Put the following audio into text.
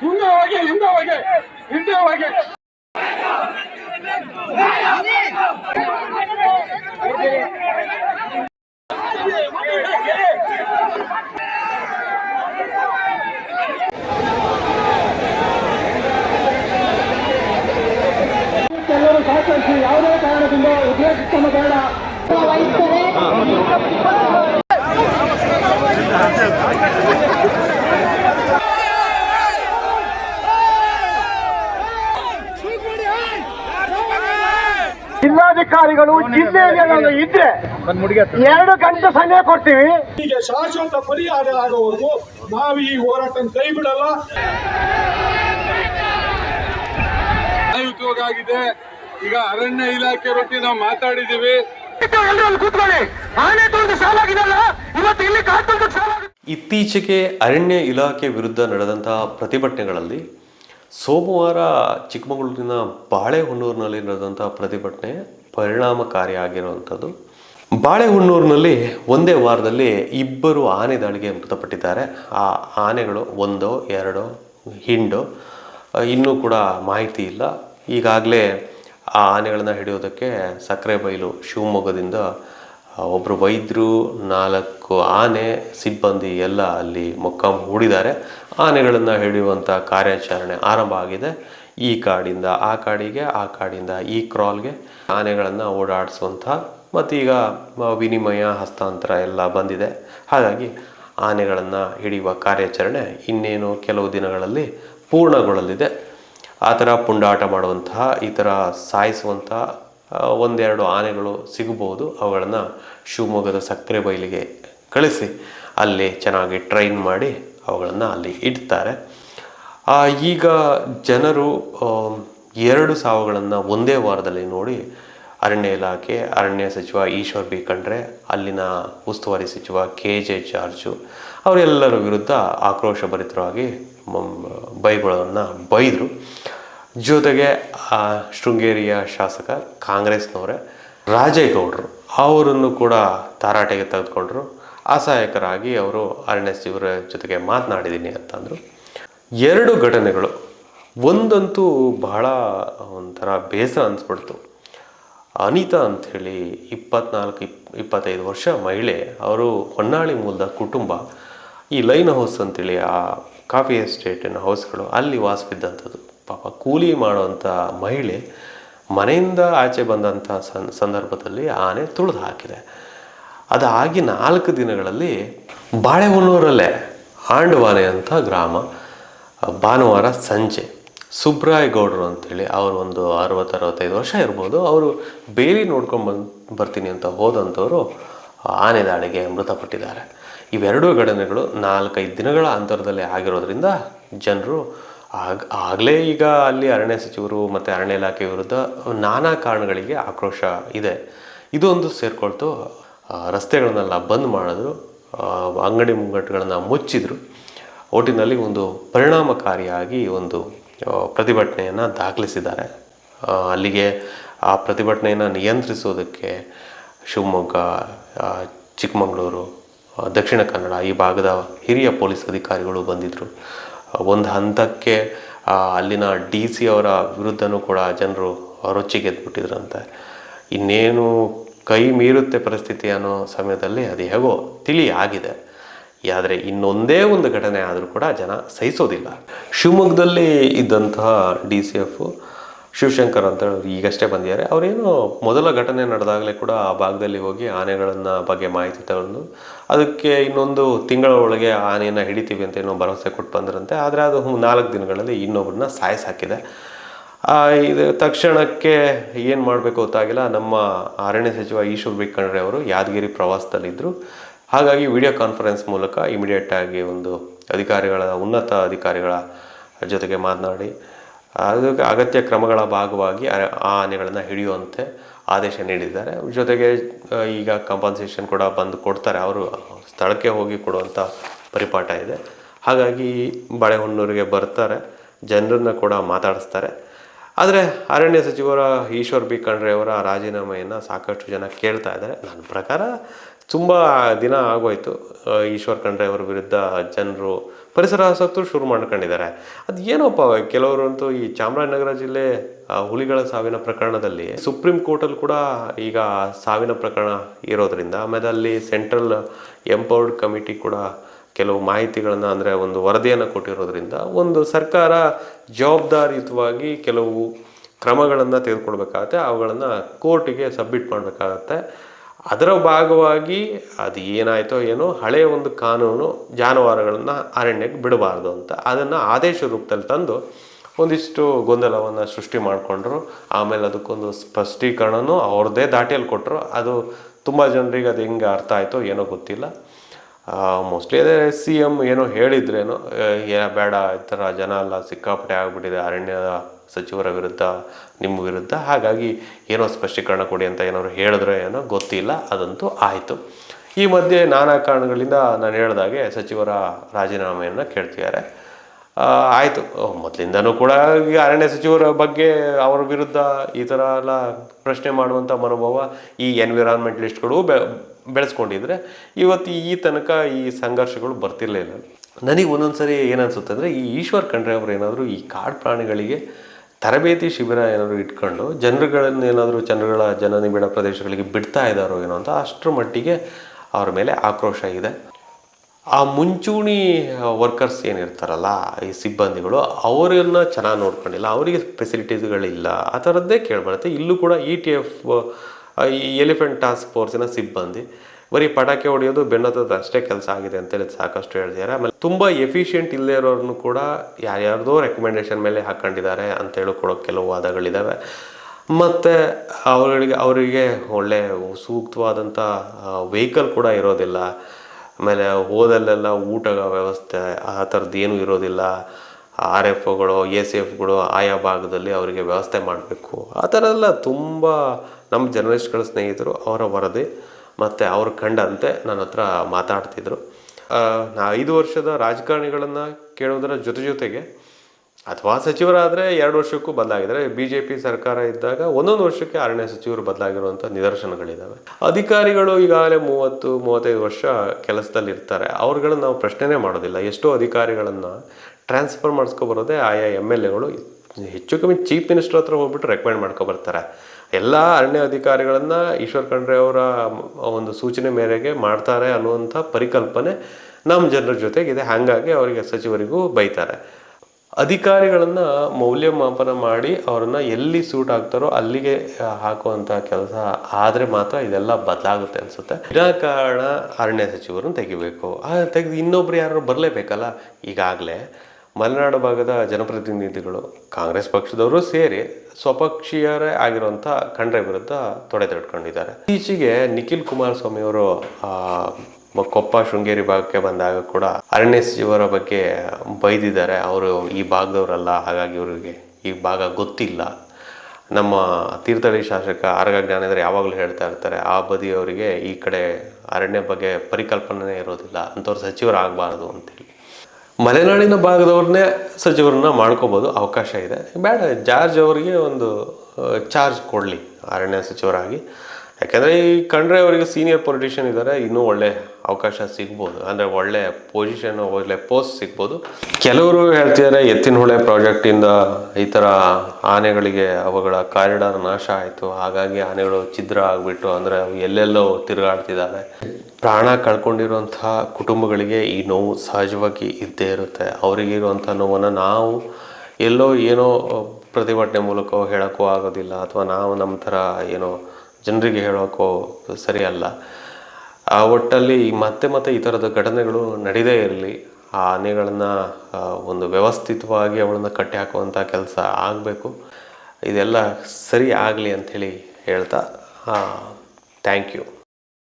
ಹಿಂದೆ ಹೋಗಿ ಹಿಂದೆ ಹೋಗಿ ಹಿಂದೆ ಹೋಗಿ ಜಿಲ್ಲಾಧಿಕಾರಿಗಳು ಜಿಲ್ಲೆಯಲ್ಲಿ ಇದ್ರೆ ಎರಡು ಗಂಟೆ ಸಮಯ ಕೊಡ್ತೀವಿ. ಹೀಗೆ ಶಾಶ್ವತ ಪರಿಹಾರ ಆಗೋವರೆಗೂ ನಾವು ಈ ಹೋರಾಟ ಕೈ ಬಿಡಲ್ಲ. ಉದ್ಯೋಗ ಆಗಿದೆ. ಈಗ ಅರಣ್ಯ ಇಲಾಖೆ ರೊಟ್ಟಿ ನಾವು ಮಾತಾಡಿದೀವಿ ಕೂತ್ಕೊಳ್ಳಿ. ಆನೆ ಸಾಲಾಗಿದಲ್ಲ ಇವತ್ತು ಇಲ್ಲಿ ಇತ್ತೀಚೆಗೆ ಅರಣ್ಯ ಇಲಾಖೆ ವಿರುದ್ಧ ನಡೆದಂತಹ ಪ್ರತಿಭಟನೆಗಳಲ್ಲಿ ಸೋಮವಾರ ಚಿಕ್ಕಮಗಳೂರಿನ ಬಾಳೆಹೊನ್ನೂರಿನಲ್ಲಿ ನಡೆದಂಥ ಪ್ರತಿಭಟನೆ ಪರಿಣಾಮಕಾರಿಯಾಗಿರುವಂಥದ್ದು ಬಾಳೆಹೊನ್ನೂರಿನಲ್ಲಿ ಒಂದೇ ವಾರದಲ್ಲಿ ಇಬ್ಬರು ಆನೆ ದಾಳಿಗೆ ಮೃತಪಟ್ಟಿದ್ದಾರೆ. ಆ ಆನೆಗಳು ಒಂದೋ, ಎರಡೋ, ಹಿಂಡು ಇನ್ನೂ ಕೂಡ ಮಾಹಿತಿ ಇಲ್ಲ. ಈಗಾಗಲೇ ಆ ಆನೆಗಳನ್ನು ಹಿಡಿಯೋದಕ್ಕೆ ಸಕ್ಕರೆ ಬೈಲು ಶಿವಮೊಗ್ಗದಿಂದ ಒಬ್ಬರು ವೈದ್ಯರು, ನಾಲ್ಕು ಆನೆ ಸಿಬ್ಬಂದಿ ಎಲ್ಲ ಅಲ್ಲಿ ಮೊಕ್ಕಾಂ ಹೂಡಿದ್ದಾರೆ ಆನೆಗಳನ್ನು ಹಿಡಿಯುವಂಥ ಕಾರ್ಯಾಚರಣೆ ಆರಂಭ ಆಗಿದೆ. ಈ ಕಾಡಿಂದ, ಆ ಕಾಡಿಗೆ, ಆ ಕಾಡಿಂದ ಈ ಕ್ರಾಲ್ಗೆ ಆನೆಗಳನ್ನು ಓಡಾಡಿಸುವಂಥ ಮತ್ತೀಗ ಈಗ ವಿನಿಮಯ, ಹಸ್ತಾಂತರ ಎಲ್ಲ ಬಂದಿದೆ. ಹಾಗಾಗಿ ಆನೆಗಳನ್ನು ಹಿಡಿಯುವ ಕಾರ್ಯಾಚರಣೆ ಇನ್ನೇನು ಕೆಲವು ದಿನಗಳಲ್ಲಿ ಪೂರ್ಣಗೊಳ್ಳಲಿದೆ. ಆ ಥರ ಪುಂಡಾಟ ಮಾಡುವಂತಹ, ಈ ಥರ ಸಾಯಿಸುವಂಥ ಒಂದೆರಡು ಆನೆಗಳು ಸಿಗಬಹುದು. ಅವುಗಳನ್ನು ಶಿವಮೊಗ್ಗದ ಸಕ್ಕರೆ ಬೈಲಿಗೆ ಕಳಿಸಿ. ಅಲ್ಲಿ ಚೆನ್ನಾಗಿ ಟ್ರೈನ್ ಮಾಡಿ ಅವುಗಳನ್ನು ಅಲ್ಲಿ ಇಡ್ತಾರೆ. ಈಗ ಜನರು ಎರಡು ಸಾವುಗಳನ್ನು ಒಂದೇ ವಾರದಲ್ಲಿ ನೋಡಿ ಅರಣ್ಯ ಇಲಾಖೆ, ಅರಣ್ಯ ಸಚಿವ ಈಶ್ವರ್ ಬಿ ಖಂಡ್ರೆ, ಅಲ್ಲಿನ ಉಸ್ತುವಾರಿ ಸಚಿವ ಕೆ ಜೆ ಜಾರ್ಜು, ಅವರೆಲ್ಲರ ವಿರುದ್ಧ ಆಕ್ರೋಶಭರಿತರಾಗಿ ಬೈಗಳನ್ನು ಬೈದರು. ಜೊತೆಗೆ ಆ ಶೃಂಗೇರಿಯ ಶಾಸಕ ಕಾಂಗ್ರೆಸ್ನವರೇ ರಾಜೇಗೌಡರು, ಅವರನ್ನು ಕೂಡ ತಾರಾಟೆಗೆ ತೆಗೆದುಕೊಂಡ್ರು. ಅಸಹಾಯಕರಾಗಿ ಅವರು ಅರಣ್ಯ ಸಚಿವರ ಜೊತೆಗೆ ಮಾತನಾಡಿದ್ದೀನಿ ಅಂತಂದರು. ಎರಡು ಘಟನೆಗಳು. ಒಂದಂತೂ ಬಹಳ ಒಂಥರ ಬೇಸರ ಅನಿಸ್ಬಿಡ್ತು. ಅನಿತಾ ಅಂಥೇಳಿ ಇಪ್ಪತ್ನಾಲ್ಕು, ಇಪ್, ಇಪ್ಪತ್ತೈದು ವರ್ಷ ಮಹಿಳೆ, ಅವರು ಹೊನ್ನಾಳಿ ಮೂಲದ ಕುಟುಂಬ. ಈ ಲೈನ್ ಹೌಸ್ ಅಂತೇಳಿ ಆ ಕಾಫಿ ಎಸ್ಟೇಟಿನ ಹೌಸ್ಗಳು ಅಲ್ಲಿ ವಾಸವಿದ್ದಂಥದ್ದು. ಪಾಪ ಕೂಲಿ ಮಾಡುವಂಥ ಮಹಿಳೆ ಮನೆಯಿಂದ ಆಚೆ ಬಂದಂಥ ಸನ್, ಸಂದರ್ಭದಲ್ಲಿ ಆನೆ ತುಳಿದು ಹಾಕಿದೆ. ಅದಾಗಿ ನಾಲ್ಕು ದಿನಗಳಲ್ಲಿ ಬಾಳೆಹೊನ್ನೂರಲ್ಲೇ ಆಂಡವಾನೆ ಅಂತ ಗ್ರಾಮ ಭಾನುವಾರ ಸಂಜೆ ಸುಬ್ರಾಯ್ ಗೌಡರು ಅಂತೇಳಿ ಅವರು ಒಂದು ಅರವತ್ತು, ಅರವತ್ತೈದು ವರ್ಷ ಇರ್ಬೋದು. ಅವರು ಬೇಲಿ ನೋಡ್ಕೊಂಡು ಬಂದು, ಬರ್ತೀನಿ ಅಂತ ಹೋದಂಥವರು ಆನೆ ದಾಳಿಗೆ ಮೃತಪಟ್ಟಿದ್ದಾರೆ. ಇವೆರಡೂ ಘಟನೆಗಳು ನಾಲ್ಕೈದು ದಿನಗಳ ಅಂತರದಲ್ಲಿ ಆಗಿರೋದ್ರಿಂದ ಜನರು ಆಗ, ಆಗಲೇ ಈಗ ಅಲ್ಲಿ ಅರಣ್ಯ ಸಚಿವರು ಮತ್ತು ಅರಣ್ಯ ಇಲಾಖೆ ವಿರುದ್ಧ ನಾನಾ ಕಾರಣಗಳಿಗೆ ಆಕ್ರೋಶ ಇದೆ. ಇದೊಂದು ಸೇರಿಕೊಳ್ತು. ರಸ್ತೆಗಳನ್ನೆಲ್ಲ ಬಂದ್ ಮಾಡಿದ್ರು. ಅಂಗಡಿ ಮುಂಗಟ್ಟುಗಳನ್ನು ಮುಚ್ಚಿದ್ರು. ಒಟ್ಟಿನಲ್ಲಿ ಒಂದು ಪರಿಣಾಮಕಾರಿಯಾಗಿ ಒಂದು ಪ್ರತಿಭಟನೆಯನ್ನು ದಾಖಲಿಸಿದ್ದಾರೆ. ಅಲ್ಲಿಗೆ ಆ ಪ್ರತಿಭಟನೆಯನ್ನು ನಿಯಂತ್ರಿಸೋದಕ್ಕೆ ಶಿವಮೊಗ್ಗ ಚಿಕ್ಕಮಗಳೂರು ದಕ್ಷಿಣ ಕನ್ನಡ ಈ ಭಾಗದ ಹಿರಿಯ ಪೊಲೀಸ್ ಅಧಿಕಾರಿಗಳು ಬಂದಿದ್ದರು ಒಂದು ಹಂತಕ್ಕೆ ಅಲ್ಲಿನ ಡಿ ಸಿ ಅವರ ವಿರುದ್ಧನೂ ಕೂಡ ಜನರು ರೊಚ್ಚಿಗೆದ್ಬಿಟ್ಟಿದ್ರಂತೆ ಇನ್ನೇನು ಕೈ ಮೀರುತ್ತೆ ಪರಿಸ್ಥಿತಿ ಅನ್ನೋ ಸಮಯದಲ್ಲಿ ಅದು ಹೇಗೋ ತಿಳಿ ಆಗಿದೆ ಆದರೆ ಇನ್ನೊಂದೇ ಒಂದು ಘಟನೆ ಆದರೂ ಕೂಡ ಜನ ಸಹಿಸೋದಿಲ್ಲ. ಶಿವಮೊಗ್ಗದಲ್ಲಿ ಇದ್ದಂತಹ ಡಿ ಸಿ ಎಫ್ ಶಿವಶಂಕರ್ ಅಂತ ಹೇಳಿ ಈಗಷ್ಟೇ ಬಂದಿದ್ದಾರೆ. ಅವರೇನು ಮೊದಲ ಘಟನೆ ನಡೆದಾಗಲೇ ಕೂಡ ಆ ಭಾಗದಲ್ಲಿ ಹೋಗಿ ಆನೆಗಳನ್ನು ಬಗ್ಗೆ ಮಾಹಿತಿ ತಗೊಂಡು ಅದಕ್ಕೆ ಇನ್ನೊಂದು ತಿಂಗಳ ಒಳಗೆ ಆನೆಯನ್ನು ಹಿಡಿತೀವಿ ಅಂತ ಏನೋ ಭರವಸೆ ಕೊಟ್ಟು ಬಂದ್ರಂತೆ. ಆದರೆ ಅದು ನಾಲ್ಕು ದಿನಗಳಲ್ಲಿ ಇನ್ನೊಬ್ಬರನ್ನ ಸಾಯಿಸಾಕಿದೆ. ಇದು ತಕ್ಷಣಕ್ಕೆ ಏನು ಮಾಡಬೇಕು ಗೊತ್ತಾಗಿಲ್ಲ. ನಮ್ಮ ಅರಣ್ಯ ಸಚಿವ ಈಶ್ವರ್ ಬಿ ಖಂಡ್ರೆ ಅವರು ಯಾದಗಿರಿ ಪ್ರವಾಸದಲ್ಲಿದ್ದರು ಹಾಗಾಗಿ ವಿಡಿಯೋ ಕಾನ್ಫರೆನ್ಸ್ ಮೂಲಕ ಇಮಿಡಿಯೇಟ್ ಆಗಿ ಒಂದು ಅಧಿಕಾರಿಗಳ, ಉನ್ನತ ಅಧಿಕಾರಿಗಳ ಜೊತೆಗೆ ಮಾತನಾಡಿ ಅದಕ್ಕೆ ಅಗತ್ಯ ಕ್ರಮಗಳ ಭಾಗವಾಗಿ ಆ ಆನೆಗಳನ್ನು ಹಿಡಿಯುವಂತೆ ಆದೇಶ ನೀಡಿದ್ದಾರೆ. ಜೊತೆಗೆ ಈಗ ಕಂಪನ್ಸೇಷನ್ ಕೂಡ ಬಂದು ಕೊಡ್ತಾರೆ. ಅವರು ಸ್ಥಳಕ್ಕೆ ಹೋಗಿ ಕೊಡುವಂಥ ಪರಿಪಾಠ ಇದೆ. ಹಾಗಾಗಿ ಬಾಳೆಹೊನ್ನೂರಿಗೆ ಬರ್ತಾರೆ. ಜನರನ್ನ ಕೂಡ ಮಾತಾಡಿಸ್ತಾರೆ. ಆದರೆ ಅರಣ್ಯ ಸಚಿವರ ಈಶ್ವರ್ ಬಿ ಖಂಡ್ರೆಯವರ ರಾಜೀನಾಮೆಯನ್ನು ಸಾಕಷ್ಟು ಜನ ಕೇಳ್ತಾ ಇದ್ದಾರೆ. ನನ್ನ ಪ್ರಕಾರ ತುಂಬ ದಿನ ಆಗೋಯಿತು ಈಶ್ವರ್ ಖಂಡ್ರೆ ಅವರ ವಿರುದ್ಧ ಜನರು ಪರಿಸರ ಆಸಕ್ತರು ಶುರು ಮಾಡ್ಕೊಂಡಿದ್ದಾರೆ. ಅದು ಏನೋಪ್ಪ, ಕೆಲವರಂತೂ ಈ ಚಾಮರಾಜನಗರ ಜಿಲ್ಲೆ ಹುಲಿಗಳ ಸಾವಿನ ಪ್ರಕರಣದಲ್ಲಿ ಸುಪ್ರೀಂ ಕೋರ್ಟಲ್ಲಿ ಕೂಡ ಈಗ ಸಾವಿನ ಪ್ರಕರಣ ಇರೋದ್ರಿಂದ, ಆಮೇಲೆ ಅಲ್ಲಿ ಸೆಂಟ್ರಲ್ ಎಂಪವರ್ಡ್ ಕಮಿಟಿ ಕೂಡ ಕೆಲವು ಮಾಹಿತಿಗಳನ್ನು ಅಂದರೆ ಒಂದು ವರದಿಯನ್ನು ಕೊಟ್ಟಿರೋದ್ರಿಂದ ಒಂದು ಸರ್ಕಾರ ಜವಾಬ್ದಾರಿಯುತವಾಗಿ ಕೆಲವು ಕ್ರಮಗಳನ್ನು ತೆಗೆದುಕೊಳ್ಬೇಕಾಗತ್ತೆ ಅವುಗಳನ್ನು ಕೋರ್ಟಿಗೆ ಸಬ್ಮಿಟ್ ಮಾಡಬೇಕಾಗತ್ತೆ. ಅದರ ಭಾಗವಾಗಿ ಅದು ಏನಾಯಿತೋ ಏನೋ ಹಳೆಯ ಒಂದು ಕಾನೂನು ಜಾನುವಾರುಗಳನ್ನು ಅರಣ್ಯಕ್ಕೆ ಬಿಡಬಾರ್ದು ಅಂತ. ಅದನ್ನು ಆದೇಶ ರೂಪದಲ್ಲಿ ತಂದು ಒಂದಿಷ್ಟು ಗೊಂದಲವನ್ನು ಸೃಷ್ಟಿ ಮಾಡಿಕೊಂಡ್ರು. ಆಮೇಲೆ ಅದಕ್ಕೊಂದು ಸ್ಪಷ್ಟೀಕರಣನೂ ಅವ್ರದ್ದೇ ದಾಟಿಯಲ್ಲಿ ಕೊಟ್ಟರು ಅದು ತುಂಬ ಜನರಿಗೆ ಅದು ಹೆಂಗೆ ಅರ್ಥ ಆಯಿತೋ ಏನೋ ಗೊತ್ತಿಲ್ಲ. ಮೋಸ್ಟ್ಲಿ ಅದೇ ಸಿ ಎಂ ಏನೋ ಹೇಳಿದ್ರೇನೋ ಬೇಡ, ಈ ಥರ ಜನ ಎಲ್ಲ ಸಿಕ್ಕಾಪಟ್ಟೆ ಆಗಿಬಿಟ್ಟಿದೆ ಅರಣ್ಯ ಸಚಿವರ ವಿರುದ್ಧ, ನಿಮ್ಮ ವಿರುದ್ಧ. ಹಾಗಾಗಿ ಏನೋ ಸ್ಪಷ್ಟೀಕರಣ ಕೊಡಿ ಅಂತ ಏನಾದ್ರು ಹೇಳಿದ್ರೆ ಏನೋ ಗೊತ್ತಿಲ್ಲ, ಅದಂತೂ ಆಯಿತು. ಈ ಮಧ್ಯೆ ನಾನಾ ಕಾರಣಗಳಿಂದ ನಾನು ಹೇಳಿದಾಗೆ ಸಚಿವರ ರಾಜೀನಾಮೆಯನ್ನು ಕೇಳ್ತಿದ್ದಾರೆ. ಆಯಿತು. ಮೊದಲಿಂದನೂ ಕೂಡ ಈ ಅರಣ್ಯ ಸಚಿವರ ಬಗ್ಗೆ ಅವರ ವಿರುದ್ಧ ಈ ಥರ ಎಲ್ಲ ಪ್ರಶ್ನೆ ಮಾಡುವಂಥ ಮನೋಭಾವ ಈ ಎನ್ವಿರಾನ್ಮೆಂಟಲಿಸ್ಟ್ಗಳು ಬೆ, ಬೆಳೆಸ್ಕೊಂಡಿದ್ರೆ ಇವತ್ತು ಈ ತನಕ ಈ ಸಂಘರ್ಷಗಳು ಬರ್ತಿರಲಿಲ್ಲ ನನಗೆ ಒಂದೊಂದ್ಸರಿ ಏನನ್ಸುತ್ತೆ ಅಂದರೆ ಈ ಈಶ್ವರ್ ಖಂಡ್ರೆ ಅವರು ಏನಾದರೂ ಈ ಕಾಡು ಪ್ರಾಣಿಗಳಿಗೆ ತರಬೇತಿ ಶಿಬಿರ ಏನಾದರೂ ಇಟ್ಕೊಂಡು ಜನರುಗಳನ್ನ ಏನಾದರೂ ಜನಗಳ ಜನನಿಬಿಡ ಪ್ರದೇಶಗಳಿಗೆ ಬಿಡ್ತಾ ಇದ್ದಾರೋ ಏನೋ ಅಂತ ಅಷ್ಟರ ಮಟ್ಟಿಗೆ ಅವ್ರ ಮೇಲೆ ಆಕ್ರೋಶ ಇದೆ. ಆ ಮುಂಚೂಣಿ ವರ್ಕರ್ಸ್ ಏನಿರ್ತಾರಲ್ಲ, ಈ ಸಿಬ್ಬಂದಿಗಳು ಅವರನ್ನ ಚೆನ್ನಾಗಿ ನೋಡ್ಕೊಂಡಿಲ್ಲ, ಅವರಿಗೆ ಫೆಸಿಲಿಟೀಸ್ಗಳಿಲ್ಲ ಆ ಥರದ್ದೇ ಕೇಳಿಬರುತ್ತೆ. ಇಲ್ಲೂ ಕೂಡ ಇ ಟಿ ಎಫ್ ಈ ಎಲಿಫೆಂಟ್ ಟಾಸ್ಕ್ ಫೋರ್ಸಿನ ಸಿಬ್ಬಂದಿ ಬರೀ ಪಟಾಕಿ ಹೊಡೆಯೋದು ಬೆನ್ನತ್ತದ ಅಷ್ಟೇ ಕೆಲಸ ಆಗಿದೆ ಅಂತೇಳಿ ಸಾಕಷ್ಟು ಹೇಳ್ತಿದ್ದಾರೆ. ಆಮೇಲೆ ತುಂಬ ಎಫಿಷಿಯೆಂಟ್ ಇಲ್ಲದೇ ಇರೋರನ್ನು ಕೂಡ ಯಾರ್ಯಾರ್ದೋ ರೆಕಮೆಂಡೇಶನ್ ಮೇಲೆ ಹಾಕೊಂಡಿದ್ದಾರೆ ಅಂತ ಹೇಳ್ಕೊಡೋ ಕೆಲವು ವಾದಗಳಿದ್ದಾವೆ ಮತ್ತು ಅವರಿಗೆ ಅವರಿಗೆ ಒಳ್ಳೆ ಸೂಕ್ತವಾದಂಥ ವೆಹಿಕಲ್ ಕೂಡ ಇರೋದಿಲ್ಲ. ಆಮೇಲೆ ಹೋದಲ್ಲೆಲ್ಲ ಊಟ ವ್ಯವಸ್ಥೆ, ಆ ಥರದ್ದು ಏನೂ ಇರೋದಿಲ್ಲ. ಆರ್ ಎಫ್ ಒಗಳು ಎ ಸಿ ಎಫ್ಗಳು ಆಯಾ ಭಾಗದಲ್ಲಿ ಅವರಿಗೆ ವ್ಯವಸ್ಥೆ ಮಾಡಬೇಕು. ಆ ಥರ ಎಲ್ಲ ತುಂಬ ನಮ್ಮ ಜರ್ನಲಿಸ್ಟ್ಗಳ ಸ್ನೇಹಿತರು ಅವರ ವರದಿ. ಮತ್ತು ಅವರು ಕಂಡಂತೆ ನನ್ನ ಹತ್ರ ಮಾತಾಡ್ತಿದ್ರು. ನಾ ಐದು ವರ್ಷದ ರಾಜಕಾರಣಿಗಳನ್ನು ಕೇಳೋದರ ಜೊತೆ ಜೊತೆಗೆ ಅಥವಾ ಸಚಿವರಾದರೆ ಎರಡು ವರ್ಷಕ್ಕೂ ಬದಲಾಗಿದ್ದಾರೆ. ಬಿ ಜೆ ಪಿ ಸರ್ಕಾರ ಇದ್ದಾಗ ಒಂದೊಂದು ವರ್ಷಕ್ಕೆ ಆರನೇ ಸಚಿವರು ಬದಲಾಗಿರುವಂಥ ನಿದರ್ಶನಗಳಿದ್ದಾವೆ ಅಧಿಕಾರಿಗಳು ಈಗಾಗಲೇ ಮೂವತ್ತು, ಮೂವತ್ತೈದು ವರ್ಷ ಕೆಲಸದಲ್ಲಿ ಇರ್ತಾರೆ ಅವ್ರುಗಳನ್ನ ನಾವು ಪ್ರಶ್ನೆನೇ ಮಾಡೋದಿಲ್ಲ. ಎಷ್ಟೋ ಅಧಿಕಾರಿಗಳನ್ನು ಟ್ರಾನ್ಸ್ಫರ್ ಮಾಡಿಸ್ಕೊಬರೋದೇ ಆಯಾ ಎಂ ಎಲ್ ಎಗಳು. ಹೆಚ್ಚು ಕಮ್ಮಿ ಚೀಫ್ ಮಿನಿಸ್ಟರ್ ಹತ್ರ ಹೋಗ್ಬಿಟ್ಟು ರೆಕಮೆಂಡ್ ಮಾಡ್ಕೊಬರ್ತಾರೆ. ಎಲ್ಲ ಅರಣ್ಯ ಅಧಿಕಾರಿಗಳನ್ನು ಈಶ್ವರ್ ಖಂಡ್ರೆ ಅವರ ಒಂದು ಸೂಚನೆ ಮೇರೆಗೆ ಮಾಡ್ತಾರೆ ಅನ್ನುವಂಥ ಪರಿಕಲ್ಪನೆ ನಮ್ಮ ಜನರ ಜೊತೆಗಿದೆ. ಹಾಗಾಗಿ ಅವರಿಗೆ ಸಚಿವರಿಗೂ ಬೈತಾರೆ. ಅಧಿಕಾರಿಗಳನ್ನು ಮೌಲ್ಯಮಾಪನ ಮಾಡಿ ಅವರನ್ನು ಎಲ್ಲಿ ಸೂಟ್ ಆಗ್ತಾರೋ ಅಲ್ಲಿಗೆ ಹಾಕುವಂಥ ಕೆಲಸ ಆದರೆ ಮಾತ್ರ ಇದೆಲ್ಲ ಬದಲಾಗುತ್ತೆ ಅನಿಸುತ್ತೆ. ವಿನಾಕಾರಣ ಅರಣ್ಯ ಸಚಿವರನ್ನು ತೆಗಿಬೇಕು. ತೆಗೆದು ಇನ್ನೊಬ್ರು ಯಾರು ಬರಲೇಬೇಕಲ್ಲ? ಈಗಾಗಲೇ ಮಲೆನಾಡು ಭಾಗದ ಜನಪ್ರತಿನಿಧಿಗಳು ಕಾಂಗ್ರೆಸ್ ಪಕ್ಷದವರು ಸೇರಿ ಸ್ವಪಕ್ಷೀಯರೇ ಆಗಿರುವಂಥ ಖಂಡ್ರೆ ವಿರುದ್ಧ ತೊಡೆದಿಟ್ಕೊಂಡಿದ್ದಾರೆ ಇತ್ತೀಚೆಗೆ ನಿಖಿಲ್ ಕುಮಾರಸ್ವಾಮಿ ಅವರು ಕೊಪ್ಪ ಶೃಂಗೇರಿ ಭಾಗಕ್ಕೆ ಬಂದಾಗ ಕೂಡ ಅರಣ್ಯ ಸಚಿವರ ಬಗ್ಗೆ ಬೈದಿದ್ದಾರೆ. ಅವರು ಈ ಭಾಗದವರಲ್ಲ, ಹಾಗಾಗಿ ಇವರಿಗೆ ಈ ಭಾಗ ಗೊತ್ತಿಲ್ಲ. ನಮ್ಮ ತೀರ್ಥಹಳ್ಳಿ ಶಾಸಕ ಆರಗ ಜ್ಞಾನೇಂದ್ರ ಯಾವಾಗಲೂ ಹೇಳ್ತಾ ಇರ್ತಾರೆ, ಆ ಬದಿಯವರಿಗೆ ಈ ಕಡೆ ಅರಣ್ಯ ಬಗ್ಗೆ ಪರಿಕಲ್ಪನೆ ಇರೋದಿಲ್ಲ, ಅಂಥವ್ರು ಸಚಿವರಾಗಬಾರ್ದು ಅಂತೇಳಿ ಮಲೆನಾಡಿನ ಭಾಗದವ್ರನ್ನೇ ಸಚಿವರನ್ನ ಮಾಡ್ಕೋಬೋದು ಅವಕಾಶ ಇದೆ. ಬೇಡ ಜಾರ್ಜ್ ಅವರಿಗೆ ಒಂದು ಚಾರ್ಜ್ ಕೊಡಲಿ ಅರಣ್ಯ ಸಚಿವರಾಗಿ. ಯಾಕೆಂದರೆ ಈ ಕಂಡ್ರೆ ಅವರಿಗೆ ಸೀನಿಯರ್ ಪೊಲಿಟಿಷಿಯನ್ ಇದ್ದಾರೆ ಇನ್ನೂ ಒಳ್ಳೆ ಅವಕಾಶ ಸಿಗ್ಬೋದು. ಅಂದರೆ ಒಳ್ಳೆ ಪೊಸಿಷನ್ ಒಳ್ಳೆ ಪೋಸ್ಟ್ ಸಿಗ್ಬೋದು. ಕೆಲವರು ಹೇಳ್ತಿದ್ದಾರೆ ಎತ್ತಿನ ಹೊಳೆ ಪ್ರಾಜೆಕ್ಟಿಂದ ಈ ಥರ ಆನೆಗಳಿಗೆ ಅವುಗಳ ಕಾರಿಡಾರ್ ನಾಶ ಆಯಿತು. ಹಾಗಾಗಿ ಆನೆಗಳು ಛಿದ್ರ ಆಗಿಬಿಟ್ಟು ಅಂದರೆ ಅವು ಎಲ್ಲೆಲ್ಲೋ ತಿರುಗಾಡ್ತಿದ್ದಾರೆ ಪ್ರಾಣ ಕಳ್ಕೊಂಡಿರುವಂಥ ಕುಟುಂಬಗಳಿಗೆ ಈ ನೋವು ಸಹಜವಾಗಿ ಇದ್ದೇ ಇರುತ್ತೆ. ಅವರಿಗೆ ಇರುವಂಥ ನೋವನ್ನು ನಾವು ಎಲ್ಲೋ ಏನೋ ಪ್ರತಿಭಟನೆ ಮೂಲಕ ಹೇಳೋಕ್ಕೂ ಆಗೋದಿಲ್ಲ. ಅಥವಾ ನಾವು ನಮ್ಮ ಥರ ಏನೋ ಜನರಿಗೆ ಹೇಳೋಕ್ಕೋ ಸರಿಯಲ್ಲ. ಆ ಒಟ್ಟಲ್ಲಿ ಮತ್ತೆ ಮತ್ತೆ ಈ ಥರದ ಘಟನೆಗಳು ನಡೀದೇ ಇರಲಿ. ಆ ಆನೆಗಳನ್ನು ಒಂದು ವ್ಯವಸ್ಥಿತವಾಗಿ ಅವಳನ್ನು ಕಟ್ಟಿ ಹಾಕುವಂಥ ಕೆಲಸ ಆಗಬೇಕು. ಇದೆಲ್ಲ ಸರಿ ಆಗಲಿ ಅಂಥೇಳಿ ಹೇಳ್ತಾ ಥ್ಯಾಂಕ್ ಯು